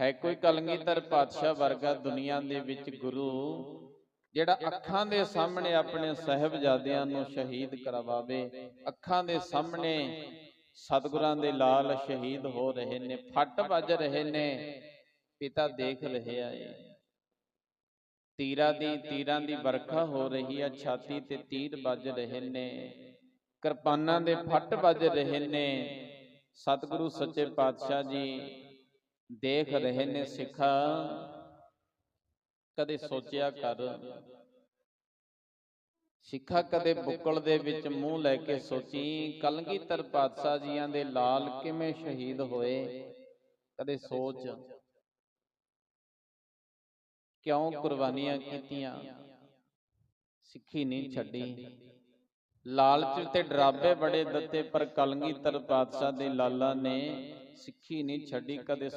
ਹੈ ਕੋਈ ਕਲਗੀਧਰ ਪਾਤਸ਼ਾਹ ਵਰਗਾ ਦੁਨੀਆ ਦੇ ਵਿੱਚ ਗੁਰੂ ਜਿਹੜਾ ਅੱਖਾਂ ਦੇ ਸਾਹਮਣੇ ਆਪਣੇ ਸਹਿਬਜ਼ਾਦਿਆਂ ਨੂੰ ਸ਼ਹੀਦ ਕਰਵਾਵੇ ਅੱਖਾਂ ਦੇ ਸਾਹਮਣੇ ਸਤਿਗੁਰਾਂ ਦੇ ਲਾਲ ਸ਼ਹੀਦ ਹੋ ਰਹੇ ਨੇ ਫੱਟ ਵੱਜ ਰਹੇ ਨੇ ਪਿਤਾ ਦੇਖ ਰਹੇ ਆ ਇਹ। ਤੀਰਾਂ ਦੀ ਤੀਰਾਂ ਦੀ ਵਰਖਾ ਹੋ ਰਹੀ ਆ ਛਾਤੀ ਤੇ ਤੀਰ ਵੱਜ ਰਹੇ ਨੇ। ਕਿਰਪਾਨਾਂ ਦੇ ਫੱਟ ਵੱਜ ਰਹੇ ਨੇ। ਸਤਿਗੁਰੂ ਸੱਚੇ ਪਾਤਸ਼ਾਹ ਜੀ। ਦੇਖ ਰਹੇ ਨੇ ਸਿੱਖਾ। ਕਦੇ ਸੋਚਿਆ ਕਰ। ਸਿੱਖਾ ਕਦੇ ਬੁੱਕਲ ਦੇ ਵਿੱਚ ਮੂੰਹ ਲੈ ਕੇ ਸੋਚੀ ਕਲਗੀਧਰ ਪਾਤਸ਼ਾਹ ਜੀਆਂ ਦੇ ਲਾਲ ਕਿਵੇਂ ਸ਼ਹੀਦ ਹੋਏ? ਕਦੇ ਸੋਚ। ਕਿਉਂ ਕੁਰਬਾਨੀਆਂ ਕੀਤੀਆਂ? ਸਿੱਖੀ ਨਹੀਂ ਛੱਡੀ। ਲਾਲਚ ਤੇ ਡਰਾਬੇ ਬੜੇ ਦਿੱਤੇ ਪਰ ਕਲਗੀਧਰ ਪਾਤਸ਼ਾਹ ਦੇ ਲਾਲਾ ਨੇ। ਸਿੱਖੀ ਨਹੀਂ ਛੱਡੀ ਕਦੇ